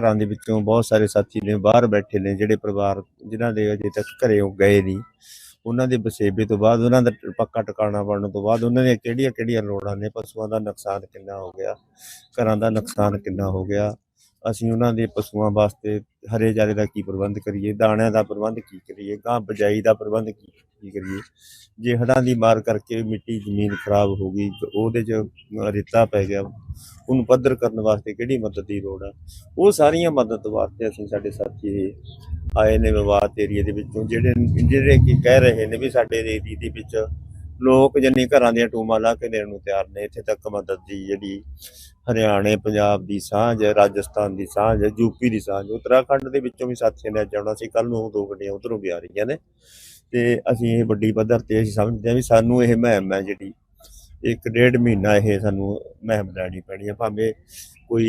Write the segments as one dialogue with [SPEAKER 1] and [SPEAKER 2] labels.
[SPEAKER 1] ਘਰਾਂ ਦੇ ਵਿੱਚੋਂ ਬਹੁਤ ਸਾਰੇ ਸਾਥੀ ਨੇ ਬਾਹਰ ਬੈਠੇ ਨੇ, ਜਿਹੜੇ ਪਰਿਵਾਰ ਜਿਨ੍ਹਾਂ ਦੇ ਅਜੇ ਤੱਕ ਘਰੇ ਉਹ ਗਏ ਨਹੀਂ। ਉਹਨਾਂ ਦੇ ਵਸੇਬੇ ਤੋਂ ਬਾਅਦ ਉਹਨਾਂ ਦਾ ਪੱਕਾ ਟਿਕਾਣਾ ਬਣਨ ਤੋਂ ਬਾਅਦ ਉਹਨਾਂ ਦੀਆਂ ਕਿਹੜੀਆਂ ਕਿਹੜੀਆਂ ਲੋੜਾਂ ਨੇ? ਪਸ਼ੂਆਂ ਦਾ ਨੁਕਸਾਨ ਕਿੰਨਾ ਹੋ ਗਿਆ? ਘਰਾਂ ਦਾ ਨੁਕਸਾਨ ਕਿੰਨਾ ਹੋ ਗਿਆ? ਅਸੀਂ ਉਹਨਾਂ ਦੇ ਪਸ਼ੂਆਂ ਵਾਸਤੇ ਹਰੇ ਚਾਰੇ ਦਾ ਕੀ ਪ੍ਰਬੰਧ ਕਰੀਏ? ਦਾਣਿਆਂ ਦਾ ਪ੍ਰਬੰਧ ਕੀ ਕਰੀਏ? ਗਾਂ ਬਜਾਈ ਦਾ ਪ੍ਰਬੰਧ ਕੀ ਕੀ ਕਰੀਏ? ਜੇ ਹੜ੍ਹਾਂ ਦੀ ਮਾਰ ਕਰਕੇ ਮਿੱਟੀ ਜ਼ਮੀਨ ਖਰਾਬ ਹੋ ਗਈ ਉਹਦੇ 'ਚ ਰੇਤਾ ਪੈ ਗਿਆ। ਉਹਨੂੰ ਪੱਧਰ ਕਰਨ ਵਾਸਤੇ ਕਿਹੜੀ ਮਦਦ ਦੀ ਲੋੜ ਆ? ਉਹ ਸਾਰੀਆਂ ਮਦਦ ਵਾਸਤੇ ਅਸੀਂ ਸਾਡੇ ਸਾਥੀ ਆਏ ਨੇ ਵਿਵਾਦ ਏਰੀਏ ਦੇ ਵਿੱਚੋਂ, ਜਿਹੜੇ ਜਿਹੜੇ ਕੀ ਕਹਿ ਰਹੇ ਨੇ ਵੀ ਸਾਡੇ ਏਰੀਏ ਦੇ ਵਿੱਚ ਲੋਕ ਜਿੰਨੇ ਘਰਾਂ ਦੀਆਂ ਟੂਮਾਂ ਲਾ ਕੇ ਦੇਣ ਨੂੰ ਤਿਆਰ ਨੇ, ਇੱਥੇ ਤੱਕ ਮਦਦ ਦੀ ਜਿਹੜੀ ਹਰਿਆਣੇ, ਪੰਜਾਬ ਦੀ ਸਾਂਝ ਰਾਜਸਥਾਨ ਦੀ ਸਾਂਝ ਯੂਪੀ ਦੀ ਸਾਂਝ ਉੱਤਰਾਖੰਡ ਦੇ ਵਿੱਚੋਂ ਵੀ ਸਾਥੀਆਂ ਨੇ ਅੱਜ ਆਉਣਾ ਸੀ ਕੱਲ ਨੂੰ ਦੋ ਗੱਡੀਆਂ ਉਧਰੋਂ ਵੀ ਆ ਰਹੀਆਂ ਨੇ। ਤੇ ਅਸੀਂ ਇਹ ਵੱਡੀ ਪੱਧਰ ਤੇ ਅਸੀਂ ਸਮਝਦੇ ਹਾਂ ਵੀ ਸਾਨੂੰ ਇਹ ਮੁਹਿੰਮ ਹੈ ਜਿਹੜੀ, ਇੱਕ ਡੇਢ ਮਹੀਨਾ ਇਹ ਸਾਨੂੰ ਮੁਹਿੰਮ ਲੈਣੀ ਪੈਣੀ ਹੈ। ਭਾਵੇਂ ਕੋਈ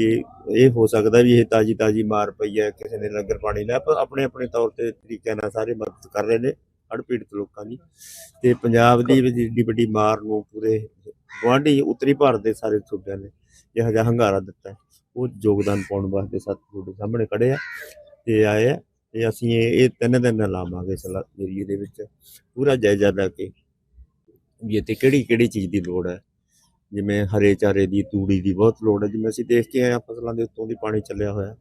[SPEAKER 1] ਇਹ ਹੋ ਸਕਦਾ ਵੀ ਇਹ ਤਾਜੀ ਤਾਜੀ ਮਾਰ ਪਈ ਹੈ, ਕਿਸੇ ਨੇ ਲੰਗਰ ਪਾਣੀ ਲਿਆ, ਪਰ ਆਪਣੇ ਆਪਣੇ ਤੌਰ ਤੇ ਤਰੀਕਿਆਂ ਨਾਲ ਸਾਰੇ ਮਦਦ ਕਰ ਰਹੇ ਨੇ ਹੜ੍ਹ ਪੀੜਤ ਲੋਕਾਂ ਦੀ। ਤੇ ਪੰਜਾਬ ਦੀ ਵੀ ਵੱਡੀ ਮਾਰ ਨੂੰ ਪੂਰੇ ਗੁਆਂਢੀ ਉੱਤਰੀ ਭਾਰਤ ਦੇ ਸਾਰੇ ਸੂਬਿਆਂ ਨੇ ਜਿਹੜਾ ਜਿਹਾ ਹੰਗਾਰਾ ਦਿੱਤਾ ਉਹ ਯੋਗਦਾਨ ਪਾਉਣ ਵਾਸਤੇ ਸੱਤ ਤੁਹਾਡੇ ਸਾਹਮਣੇ ਖੜੇ ਆ ਤੇ ਆਏ ਆ। ਤੇ ਅਸੀਂ ਇਹ ਇਹ ਤਿੰਨ ਦਿਨ ਲਾਵਾਂਗੇ ਇਸ ਏਰੀਏ ਦੇ ਵਿੱਚ, ਪੂਰਾ ਜਾਇਜ਼ਾ ਲੈ ਕੇ, ਵੀ ਇੱਥੇ ਕਿਹੜੀ ਕਿਹੜੀ ਚੀਜ਼ ਦੀ ਲੋੜ ਹੈ। ਜਿਵੇਂ ਹਰੇ ਚਾਰੇ ਦੀ, ਤੂੜੀ ਦੀ ਬਹੁਤ ਲੋੜ ਹੈ। ਜਿਵੇਂ ਅਸੀਂ ਦੇਖ ਕੇ ਆਏ ਹਾਂ, ਫਸਲਾਂ ਦੇ ਉੱਤੋਂ ਦੀ ਪਾਣੀ ਚੱਲਿਆ ਹੋਇਆ।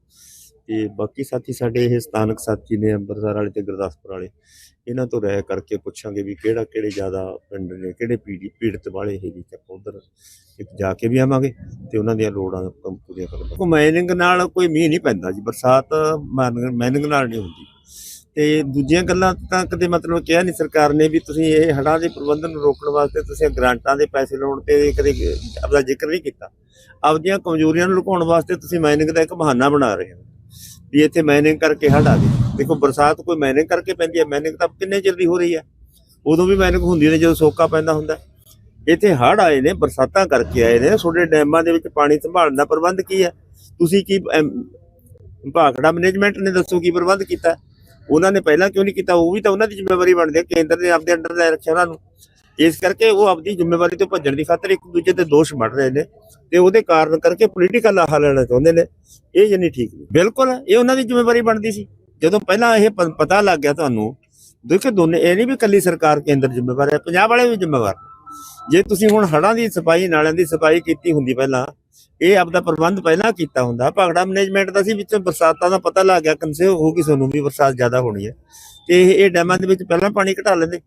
[SPEAKER 1] ਤੇ ਬਾਕੀ ਸਾਥੀ ਸਾਡੇ ਇਹ ਸਥਾਨਕ ਸਾਥੀ ਨੇ ਅੰਮ੍ਰਿਤਸਰ ਵਾਲੇ ਤੇ ਗੁਰਦਾਸਪੁਰ ਵਾਲੇ, ਇਹਨਾਂ ਤੋਂ ਰਹਿ ਕਰਕੇ ਪੁੱਛਾਂਗੇ ਵੀ ਕਿਹੜਾ, ਕਿਹੜੇ ਜ਼ਿਆਦਾ ਪਿੰਡ ਨੇ, ਕਿਹੜੇ ਪੀੜੀ, ਪੀੜਤ ਵਾਲੇ ਇਹ ਜੀ ਚੱਕ ਉਧਰ ਇੱਕ ਜਾ ਕੇ ਵੀ ਆਵਾਂਗੇ ਤੇ ਉਹਨਾਂ ਦੀਆਂ ਲੋੜਾਂ ਆਪਾਂ ਪੂਰੀਆਂ ਕਰਾਂਗੇ ਕੋਈ ਮਾਈਨਿੰਗ ਨਾਲ ਕੋਈ ਮੀਂਹ ਨਹੀਂ ਪੈਂਦਾ ਜੀ, ਬਰਸਾਤ ਮਾਈਨਿੰਗ ਨਾਲ ਨਹੀਂ ਹੁੰਦੀ। ਤੇ ਦੂਜੀਆਂ ਗੱਲਾਂ ਤਾਂ ਕਦੇ ਮਤਲਬ ਕਿਹਾ ਨਹੀਂ ਸਰਕਾਰ ਨੇ ਵੀ ਤੁਸੀਂ ਇਹ ਹੜ੍ਹਾਂ ਦੇ ਪ੍ਰਬੰਧਨ ਨੂੰ ਰੋਕਣ ਵਾਸਤੇ ਤੁਸੀਂ ਗ੍ਰਾਂਟਾਂ ਦੇ ਪੈਸੇ ਲਾਉਣ ਤੇ ਕਦੇ ਆਪਦਾ ਜ਼ਿਕਰ ਨਹੀਂ ਕੀਤਾ। ਆਪਦੀਆਂ ਕਮਜ਼ੋਰੀਆਂ ਨੂੰ ਲੁਕਾਉਣ ਵਾਸਤੇ ਤੁਸੀਂ ਮਾਈਨਿੰਗ ਦਾ ਇੱਕ ਬਹਾਨਾ ਬਣਾ ਰਹੇ ਹੋ। ਵੀ ਇੱਥੇ ਮਾਈਨਿੰਗ ਕਰਕੇ ਹੜ੍ਹ ਆ ਗਈ ਦੇਖੋ, ਬਰਸਾਤ ਕੋਈ ਮਾਈਨਿੰਗ ਕਰਕੇ ਪੈਂਦੀ ਹੈ ਮਾਈਨਿੰਗ ਤਾਂ ਕਿੰਨੇ ਚਿਰ ਦੀ ਹੋ ਰਹੀ ਹੈ? ਉਦੋਂ ਵੀ ਮਾਈਨਿੰਗ ਹੁੰਦੀ ਨੇ ਜਦੋਂ ਸੋਕਾ ਪੈਂਦਾ ਹੁੰਦਾ ਇੱਥੇ ਹੜ੍ਹ ਆਏ ਨੇ, ਬਰਸਾਤਾਂ ਕਰਕੇ ਆਏ ਨੇ, ਤੁਹਾਡੇ ਡੈਮਾਂ ਦੇ ਵਿੱਚ ਪਾਣੀ ਸੰਭਾਲਣ ਦਾ ਪ੍ਰਬੰਧ ਕੀ ਹੈ? ਤੁਸੀਂ ਕੀ ਭਾਖੜਾ ਮੈਨੇਜਮੈਂਟ ਨੇ ਦੱਸੋ ਕੀ ਪ੍ਰਬੰਧ ਕੀਤਾ ਉਹਨਾਂ ਨੇ ਪਹਿਲਾਂ ਕਿਉਂ ਨਹੀਂ ਕੀਤਾ? ਉਹ ਵੀ ਤਾਂ ਉਹਨਾਂ ਦੀ ਜ਼ਿੰਮੇਵਾਰੀ ਬਣਦੀ ਹੈ, ਕੇਂਦਰ ਨੇ ਆਪਦੇ ਅੰਡਰ ਲੈ ਰੱਖਿਆ ਉਹਨਾਂ ਨੂੰ। ਇਸ ਕਰਕੇ ਉਹ ਆਪਣੀ ਜ਼ਿੰਮੇਵਾਰੀ ਤੋਂ ਭੱਜਣ ਦੀ ਖਾਤਰ ਇੱਕ ਦੂਜੇ ਤੇ ਦੋਸ਼ ਮੜ ਰਹੇ ਨੇ ਤੇ ਉਹਦੇ ਕਾਰਨ ਕਰਕੇ ਪੋਲੀਟੀਕਲ ਆਹ ਲੈਣਾ ਚਾਹੁੰਦੇ ਨੇ। ਇਹ ਜਨੀ ਠੀਕ ਨਹੀਂ ਬਿਲਕੁਲ ਇਹ ਉਹਨਾਂ ਦੀ ਜ਼ਿੰਮੇਵਾਰੀ ਬਣਦੀ ਸੀ। ਜਦੋਂ ਪਹਿਲਾਂ ਇਹ ਪਤਾ ਲੱਗ ਗਿਆ ਤੁਹਾਨੂੰ, ਦੇਖੋ ਦੋਨੇ, ਇਹ ਨਹੀਂ ਵੀ ਕੱਲੀ ਸਰਕਾਰ ਕੇਂਦਰ ਜ਼ਿੰਮੇਵਾਰ ਹੈ, ਪੰਜਾਬ ਵਾਲੇ ਵੀ ਜ਼ਿੰਮੇਵਾਰ ਨੇ। ਜੇ ਤੁਸੀਂ ਹੁਣ ਹੜਾਂ ਦੀ ਸਫ਼ਾਈ, ਨਾਲਿਆਂ ਦੀ ਸਫ਼ਾਈ ਕੀਤੀ ਹੁੰਦੀ ਪਹਿਲਾਂ, ਇਹ ਆਪਦਾ ਪ੍ਰਬੰਧ ਪਹਿਲਾਂ ਕੀਤਾ ਹੁੰਦਾ। ਭਾਗੜਾ ਮੈਨੇਜਮੈਂਟ ਦਾ ਸੀ, ਵਿੱਚ ਬਰਸਾਤਾਂ ਦਾ ਪਤਾ ਲੱਗ ਗਿਆ ਕੰਸੇ ਹੋ ਗਈ, ਤੁਹਾਨੂੰ ਵੀ ਬਰਸਾਤ ਜ਼ਿਆਦਾ ਹੋਣੀ ਹੈ। ਤੇ ਇਹ ਡੈਮਾਂ ਦੇ ਵਿੱਚ ਪਹਿਲਾਂ ਪਾਣੀ ਘਟਾ ਲੈਂਦੇ।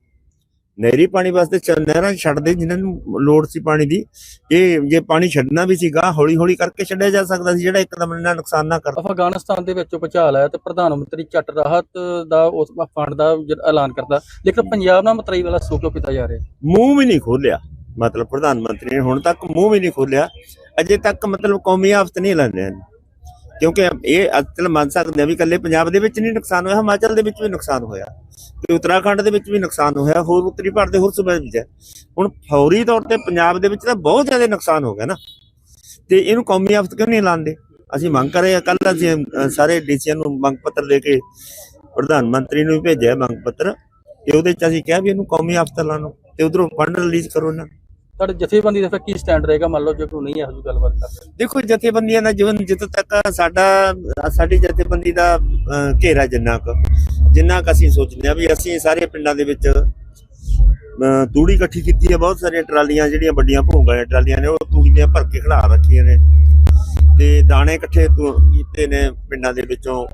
[SPEAKER 1] ਨਹਿਰੀ ਪਾਣੀ ਵਾਸਤੇ ਨਹਿਰਾਂ ਛੱਡਦੇ ਜਿਨ੍ਹਾਂ ਨੂੰ ਲੋੜ ਸੀ ਪਾਣੀ ਦੀ ਇਹ ਜੇ ਪਾਣੀ ਛੱਡਣਾ ਵੀ ਸੀਗਾ ਹੌਲੀ ਹੌਲੀ ਕਰਕੇ ਛੱਡਿਆ ਜਾ ਸਕਦਾ ਸੀ ਜਿਹੜਾ ਇੱਕਦਮ ਇਹਨਾਂ ਨੁਕਸਾਨ ਨਾ ਕਰ
[SPEAKER 2] ਅਫਗਾਨਿਸਤਾਨ ਦੇ ਵਿੱਚ ਭੁਚਾਲ ਆਇਆ ਤੇ ਪ੍ਰਧਾਨ ਮੰਤਰੀ ਝੱਟ ਰਾਹਤ ਦਾ ਉਸ ਫੰਡ ਦਾ ਐਲਾਨ ਕਰਦਾ। ਲੇਕਿਨ ਪੰਜਾਬ ਨਾਲ ਮਤਰਾਈ ਵਾਲਾ ਸੋ ਕਿਉਂ ਕੀਤਾ ਜਾ ਰਿਹਾ?
[SPEAKER 1] ਮੂੰਹ ਵੀ ਨਹੀਂ ਖੋਲਿਆ ਮਤਲਬ ਪ੍ਰਧਾਨ ਮੰਤਰੀ ਨੇ ਹੁਣ ਤੱਕ ਮੂੰਹ ਵੀ ਨਹੀਂ ਖੋਲਿਆ ਅਜੇ ਤੱਕ ਮਤਲਬ ਕੌਮੀ ਆਫਤ ਨਹੀਂ ਹਨ ਕਿਉਂਕਿ ਇਹ ਅਸਲ ਮੰਨ ਸਕਦੇ ਆ ਵੀ ਇਕੱਲੇ ਪੰਜਾਬ ਦੇ ਵਿੱਚ ਨਹੀਂ ਨੁਕਸਾਨ ਹੋਇਆ ਹਿਮਾਚਲ ਦੇ ਵਿੱਚ ਵੀ ਨੁਕਸਾਨ ਹੋਇਆ ਤੇ ਉੱਤਰਾਖੰਡ ਦੇ ਵਿੱਚ ਵੀ ਨੁਕਸਾਨ ਹੋਇਆ ਹੋਰ ਉੱਤਰੀ ਭਾਰਤ ਦੇ ਹੋਰ ਸੂਬਿਆਂ ਵਿੱਚ। ਹੁਣ ਫੌਰੀ ਤੌਰ ਤੇ ਪੰਜਾਬ ਦੇ ਵਿੱਚ ਤਾਂ ਬਹੁਤ ਜ਼ਿਆਦਾ ਨੁਕਸਾਨ ਹੋ ਗਿਆ ਨਾ। ਤੇ ਇਹਨੂੰ ਕੌਮੀ ਆਫਤ ਕਿਉਂ ਨਹੀਂ ਲਾਉਂਦੇ? ਅਸੀਂ ਮੰਗ ਕਰ ਰਹੇ ਹਾਂ ਕੱਲ ਅਸੀਂ ਅ, ਸਾਰੇ ਡੀਸੀਆਂ ਨੂੰ ਮੰਗ ਪੱਤਰ ਦੇ ਕੇ ਪ੍ਰਧਾਨ ਮੰਤਰੀ ਨੂੰ ਵੀ ਭੇਜਿਆ ਮੰਗ ਪੱਤਰ ਤੇ ਉਹਦੇ ਚ ਅਸੀਂ ਕਿਹਾ ਵੀ ਇਹਨੂੰ ਕੌਮੀ ਆਫਤ ਐਲਾਨੋ ਤੇ ਉਧਰੋਂ ਫੰਡ ਰਿਲੀਜ਼ ਕਰੋ ਨਾ।
[SPEAKER 2] ਤੁਹਾਡੇ ਜਥੇਬੰਦੀ ਦਾ ਫਿਰ ਕੀ ਸਟੈਂਡ ਰਹੇਗਾ? ਮੰਨ ਲਓ ਜੇ ਕੋਈ ਨਹੀਂ ਇਹੋ ਜਿਹੀ ਗੱਲਬਾਤ ਕਰਦਾ
[SPEAKER 1] ਦੇਖੋ, ਜਥੇਬੰਦੀਆਂ ਦਾ ਜੀਵਨ ਜਿੱਥੋਂ ਤੱਕ ਸਾਡਾ, ਸਾਡੀ ਜਥੇਬੰਦੀ ਦਾ ਘੇਰਾ ਜਿੰਨਾ ਕੁ ਜਿੰਨਾ ਕੁ ਅਸੀਂ ਸੋਚਦੇ ਆ ਵੀ ਅਸੀਂ ਸਾਰੇ ਪਿੰਡਾਂ ਦੇ ਵਿੱਚ ਤੂੜੀ ਇਕੱਠੀ ਕੀਤੀ ਹੈ, ਬਹੁਤ ਸਾਰੀਆਂ ਟਰਾਲੀਆਂ ਜਿਹੜੀਆਂ ਵੱਡੀਆਂ ਭੋਂਗਾਂ ਦੀਆਂ ਟਰਾਲੀਆਂ ਨੇ, ਉਹ ਤੂੜੀ ਦੀਆਂ ਭਰ ਕੇ ਖੜਾ ਰੱਖੀਆਂ ਨੇ। ਤੇ ਦਾਣੇ ਇਕੱਠੇ ਕੀਤੇ ਨੇ ਪਿੰਡਾਂ ਦੇ ਵਿੱਚੋਂ।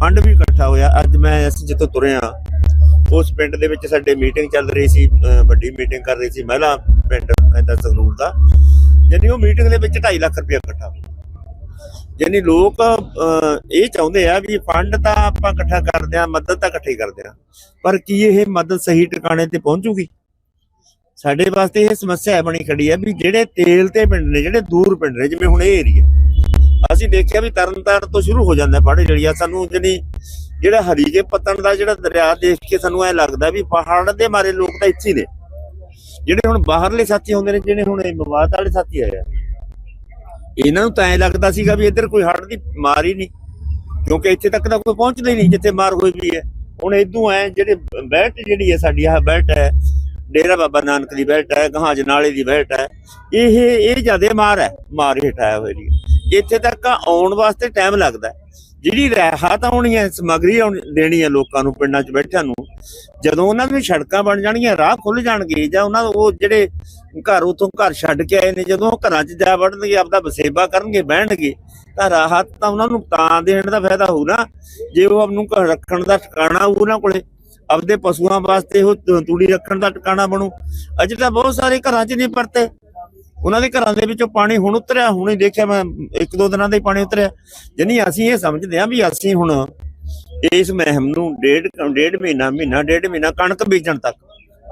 [SPEAKER 1] ਫੰਡ ਵੀ ਇਕੱਠਾ ਹੋਇਆ। ਅੱਜ ਮੈਂ ਅਸੀਂ ਜਿੱਥੋਂ ਤੁਰੇ ਆ ਉਸ ਪਿੰਡ ਦੇ ਵਿੱਚ ਸਾਡੇ ਮੀਟਿੰਗ ਚੱਲ ਰਹੀ ਸੀ ਵੱਡੀ ਮੀਟਿੰਗ ਕਰ ਰਹੀ ਸੀ ਮਹਿਲਾ ਪਿੰਡ। ਪੈਂਦਾ ਸੰਗਰੂਰ ਦਾ, ਯਾਨੀ ਉਹ ਮੀਟਿੰਗ ਦੇ ਵਿੱਚ 2.5 ਲੱਖ ਰੁਪਏ ਇਕੱਠਾ। ਯਾਨੀ ਲੋਕ ਇਹ ਚਾਹੁੰਦੇ ਆ ਵੀ ਫੰਡ ਤਾਂ ਆਪਾਂ ਇਕੱਠਾ ਕਰਦੇ ਆ ਮਦਦ ਤਾਂ ਇਕੱਠੀ ਕਰਦੇ ਆ ਪਰ ਕੀ ਇਹ ਮਦਦ ਸਹੀ ਟਿਕਾਣੇ ਤੇ ਪਹੁੰਚੂਗੀ? ਸਾਡੇ ਵਾਸਤੇ ਇਹ ਸਮੱਸਿਆ ਬਣੀ ਖੜੀ ਹੈ ਵੀ ਜਿਹੜੇ ਤੇਲ ਤੇ ਪਿੰਡ ਨੇ, ਜਿਹੜੇ ਦੂਰ ਪਿੰਡ ਨੇ, ਜਿਵੇਂ ਹੁਣ ਇਹ ਏਰੀਆ ਅਸੀਂ ਦੇਖਿਆ ਵੀ ਤਰਨਤਾਰਨ ਤੋਂ ਸ਼ੁਰੂ ਹੋ ਜਾਂਦਾ ਪਹਾੜੀ ਏਰੀਆ, ਸਾਨੂੰ ਜਿਹੜੀ ਜਿਹੜਾ ਹਰੀਕੇ ਪਤਨ ਦਾ ਜਿਹੜਾ ਦਰਿਆ ਦੇਖ ਕੇ ਸਾਨੂੰ ਐ ਲੱਗਦਾ ਵੀ ਪਹਾੜ ਦੇ ਮਾਰੇ ਲੋਕ ਤਾਂ ਇੱਥੇ ਨੇ। ਜਿਹੜੇ ਹੁਣ ਬਾਹਰਲੇ ਸਾਥੀ ਹੁੰਦੇ ਨੇ, ਜਿਹੜੇ ਹੁਣ ਇਹ ਮਵਾਦ ਵਾਲੇ ਸਾਥੀ ਆਏ ਆ। ਇਹਨਾਂ ਨੂੰ ਤਾਂ ਐ ਲੱਗਦਾ ਸੀਗਾ ਵੀ ਇੱਧਰ ਕੋਈ ਹੜ੍ਹ ਦੀ ਮਾਰ ਹੀ ਨਹੀਂ, ਕਿਉਂਕਿ ਇੱਥੇ ਤੱਕ ਤਾਂ ਕੋਈ ਪਹੁੰਚਦਾ ਹੀ ਨਹੀਂ, ਜਿੱਥੇ ਮਾਰ ਹੋਈ ਵੀ ਹੈ। ਹੁਣ ਇਦੋਂ ਐ, ਜਿਹੜੇ ਬੈਲਟ ਜਿਹੜੀ ਹੈ ਸਾਡੀ, ਆਹ ਬੈਲਟ ਹੈ, ਡੇਰਾ ਬਾਬਾ ਨਾਨਕ ਦੀ ਬੈਲਟ ਹੈ, ਗਹਾਜ ਨਾਲੇ ਦੀ ਬੈਲਟ ਹੈ, ਇਹ ਇਹ ਜ਼ਿਆਦਾ ਮਾਰ ਹੈ, ਮਾਰ ਹੇਠ ਆਇਆ ਹੋਇਆ ਜੀ। ਇੱਥੇ ਤੱਕ ਆਉਣ ਵਾਸਤੇ ਟਾਈਮ ਲੱਗਦਾ ਜਿਹੜੀ ਰਾਹਤ ਆਉਣੀ ਹੈ ਸਮਗਰੀ ਦੇਣੀ ਹੈ ਲੋਕਾਂ ਨੂੰ, ਪਿੰਡਾਂ 'ਚ ਬੈਠਿਆਂ ਨੂੰ, ਜਦੋਂ ਉਹਨਾਂ ਦੀਆਂ ਸੜਕਾਂ ਬਣ ਜਾਣਗੀਆਂ, ਰਾਹ ਖੁੱਲ ਜਾਣਗੇ, ਜਾਂ ਉਹਨਾਂ ਉਹ ਜਿਹੜੇ ਘਰ ਉਥੋਂ ਘਰ ਛੱਡ ਕੇ ਆਏ ਨੇ, ਜਦੋਂ ਉਹ ਘਰਾਂ 'ਚ ਜਾ ਵੜਨਗੇ, ਆਪਦਾ ਵਸੇਬਾ ਕਰਨਗੇ, ਬਹਿਣਗੇ, ਤਾਂ ਰਾਹਤ ਤਾਂ ਉਹਨਾਂ ਨੂੰ ਤਾਂ ਦੇਣ ਦਾ ਫਾਇਦਾ ਹੋਊ ਨਾ, ਜੇ ਉਹ ਆਪ ਨੂੰ ਘਰ ਰੱਖਣ ਦਾ ਟਿਕਾਣਾ ਹੋਊ ਉਹਨਾਂ ਕੋਲੇ, ਆਪਦੇ ਪਸ਼ੂਆਂ ਵਾਸਤੇ ਉਹ ਤੂੜੀ ਰੱਖਣ ਦਾ ਟਿਕਾਣਾ ਬਣੂ। ਅਜੇ ਤਾਂ ਬਹੁਤ ਸਾਰੇ ਘਰਾਂ 'ਚ ਨਹੀਂ ਪਰਤੇ ਉਹਨਾਂ ਦੇ ਘਰਾਂ ਦੇ ਵਿੱਚੋਂ ਪਾਣੀ ਹੁਣ ਉਤਰਿਆ, ਹੁਣੇ ਦੇਖਿਆ ਮੈਂ, ਇੱਕ ਦੋ ਦਿਨਾਂ ਦਾ ਹੀ ਪਾਣੀ ਉਤਰਿਆ। ਜਾਨੀ ਅਸੀਂ ਇਹ ਸਮਝਦੇ ਹਾਂ ਵੀ ਅਸੀਂ ਹੁਣ ਇਸ ਮਹਿਮ ਨੂੰ ਡੇਢ ਡੇਢ ਮਹੀਨਾ ਮਹੀਨਾ, ਡੇਢ ਮਹੀਨਾ ਕਣਕ ਬੀਜਣ ਤੱਕ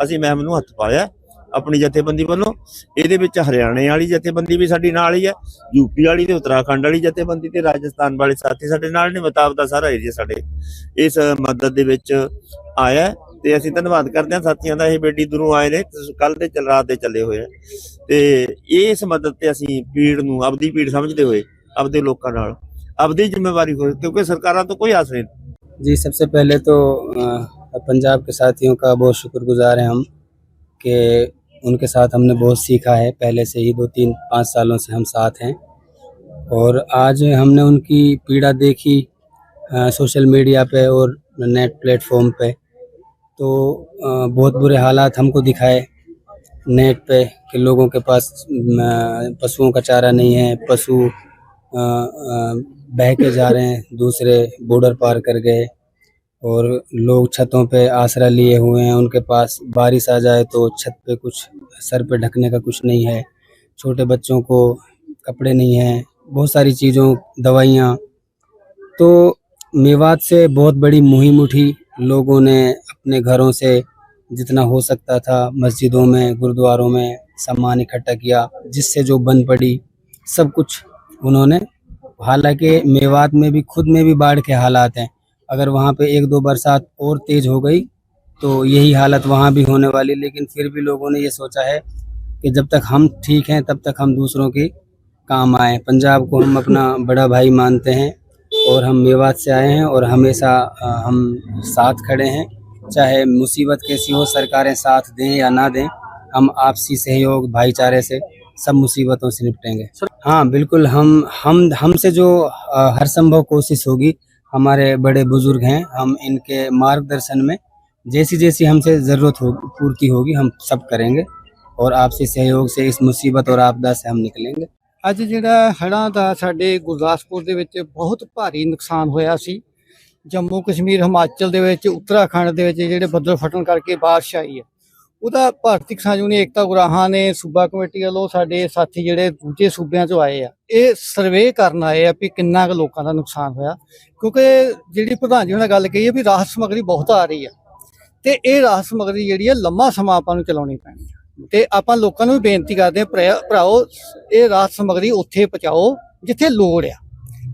[SPEAKER 1] ਅਸੀਂ ਮਹਿਮ ਨੂੰ ਹੱਥ ਪਾਇਆ ਆਪਣੀ ਜਥੇਬੰਦੀ ਵੱਲੋਂ। ਇਹਦੇ ਵਿੱਚ ਹਰਿਆਣੇ ਵਾਲੀ ਜਥੇਬੰਦੀ ਵੀ ਸਾਡੀ ਨਾਲ ਹੀ ਹੈ ਯੂਪੀ ਵਾਲੀ ਤੇ ਉੱਤਰਾਖੰਡ ਵਾਲੀ ਜਥੇਬੰਦੀ ਤੇ ਰਾਜਸਥਾਨ ਵਾਲੇ ਸਾਥੀ ਸਾਡੇ ਨਾਲ ਨੇ ਮਤਾਬ ਦਾ ਸਾਰਾ ਏਰੀਆ ਸਾਡੇ ਇਸ ਮਦਦ ਦੇ ਵਿੱਚ ਆਇਆ ਤੇ ਅਸੀਂ ਧੰਨਵਾਦ ਕਰਦੇ ਹਾਂ ਸਾਥੀਆਂ ਦਾ ਇਹ ਬੇਟੀ ਦੂਰੋਂ ਆਏ ਨੇ ਕੱਲ ਦੇ ਚੱਲ ਰਾਤ ਦੇ ਚੱਲੇ ਹੋਏ ਆ ਤੇ ਇਸ ਮਦਦ ਤੇ ਅਸੀਂ ਪੀੜ ਨੂੰ ਆਪਦੀ ਪੀੜ ਸਮਝਦੇ ਹੋਏ ਆਪਦੇ ਲੋਕਾਂ ਨਾਲ ਆਪਦੀ ਜ਼ਿੰਮੇਵਾਰੀ ਹੋਏ ਕਿਉਂਕਿ ਸਰਕਾਰਾਂ ਤੋਂ ਕੋਈ ਆਸ ਨਹੀਂ
[SPEAKER 3] जी सबसे पहले तो अ, पंजाब के साथियों का बहुत शुक्रगुजार हैं हम कि उनके साथ हमने बहुत सीखा है पहले से ही दो तीन पाँच सालों से हम साथ हैं और आज हमने उनकी पीड़ा देखी अ, सोशल मीडिया पे और नेट प्लेटफॉर्म पे तो बहुत बुरे हालात हमको दिखाए। नेट पे कि लोगों के पास पशुओं का चारा नहीं है, पशु बह के जा रहे हैं, दूसरे बॉर्डर पार कर गए और लोग छतों पे आसरा लिए हुए हैं, उनके पास बारिश आ जाए तो छत पे कुछ, सर पे ढकने का कुछ नहीं है। छोटे बच्चों को कपड़े नहीं हैं, बहुत सारी चीज़ों, दवाइयाँ। तो मेवात से बहुत बड़ी मुहिम उठी। लोगों ने अपने घरों से जितना हो सकता था मस्जिदों में, गुरुद्वारों में सामान इकट्ठा किया, जिससे जो बन पड़ी, सब कुछ उन्होंने। हालाँकि मेवात में भी, खुद में भी बाढ़ के हालात हैं। अगर वहाँ पे एक दो बरसात और तेज हो गई तो यही हालत वहाँ भी होने वाली, लेकिन फिर भी लोगों ने ये सोचा है कि जब तक हम ठीक हैं, तब तक हम दूसरों के काम आए। पंजाब को हम अपना बड़ा भाई मानते हैं। और हम मेवात से आए हैं और हमेशा हम साथ खड़े हैं। चाहे मुसीबत कैसी हो, सरकारें साथ दें या ना दें, हम आपसी सहयोग, भाईचारे से सब मुसीबतों से निपटेंगे। हाँ बिल्कुल हम हम, हमसे जो हर संभव कोशिश होगी, हमारे बड़े बुज़ुर्ग हैं, हम इनके मार्गदर्शन में जैसी जैसी हमसे ज़रूरत हो, पूर्ति होगी, हम सब करेंगे और आपसी सहयोग से इस मुसीबत और आपदा से हम निकलेंगे।
[SPEAKER 4] ਅੱਜ ਜਿਹੜਾ ਹੜ੍ਹਾਂ ਦਾ ਸਾਡੇ ਗੁਰਦਾਸਪੁਰ ਦੇ ਵਿੱਚ ਬਹੁਤ ਭਾਰੀ ਨੁਕਸਾਨ ਹੋਇਆ ਸੀ। ਜੰਮੂ ਕਸ਼ਮੀਰ, ਹਿਮਾਚਲ ਦੇ ਵਿੱਚ, ਉੱਤਰਾਖੰਡ ਦੇ ਵਿੱਚ ਜਿਹੜੇ ਬੱਦਲ ਫਟਣ ਕਰਕੇ ਬਾਰਿਸ਼ ਆਈ ਹੈ। ਉਹਦਾ ਭਾਰਤੀ ਕਿਸਾਨ ਯੂਨੀਅਨ ਏਕਤਾ ਗੁਰਾਹਾਂ ਨੇ ਸੂਬਾ ਕਮੇਟੀ ਵੱਲੋਂ ਸਾਡੇ ਸਾਥੀ ਜਿਹੜੇ ਦੂਜੇ ਸੂਬਿਆਂ ਚੋਂ ਆਏ ਆ, ਇਹ ਸਰਵੇ ਕਰਨ ਆਏ ਆ ਵੀ ਕਿੰਨਾ ਕੁ ਲੋਕਾਂ ਦਾ ਨੁਕਸਾਨ ਹੋਇਆ। ਕਿਉਂਕਿ ਜਿਹੜੀ ਪ੍ਰਧਾਨ ਜੀ ਉਹਨਾਂ ਗੱਲ ਕਹੀ ਹੈ ਵੀ ਰਾਹਤ ਸਮੱਗਰੀ ਬਹੁਤ ਆ ਰਹੀ ਆ। ਤੇ ਇਹ ਰਾਹਤ ਸਮੱਗਰੀ ਜਿਹੜੀ ਆ ਲੰਮਾ ਸਮਾਂ ਆਪਾਂ ਨੂੰ ਚਲਾਉਣੀ ਪੈਣੀ ਤੇ ਆਪਾਂ ਲੋਕਾਂ ਨੂੰ ਵੀ ਬੇਨਤੀ ਕਰਦੇ ਹਾਂ ਭਰਾਓ, ਇਹ ਰਾਹਤ ਸਮੱਗਰੀ ਉੱਥੇ ਪਹੁੰਚਾਓ, ਜਿੱਥੇ ਲੋੜ ਆ।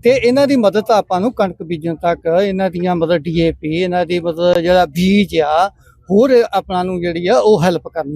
[SPEAKER 4] ਤੇ ਇਹਨਾਂ ਦੀ ਮਦਦ ਆਪਾਂ ਨੂੰ ਕਣਕ ਬੀਜਣ ਤੱਕ, ਇਹਨਾਂ ਦੀਆਂ ਮਤਲਬ ਡੀਏਪੀ ਇਹਨਾਂ ਦੀ ਮਤਲਬ ਜਿਹੜਾ ਬੀਜ ਆ, ਹੋਰ ਆਪਣਾ ਨੂੰ ਜਿਹੜੀ ਆ, ਉਹ ਹੈਲਪ ਕਰਨੀ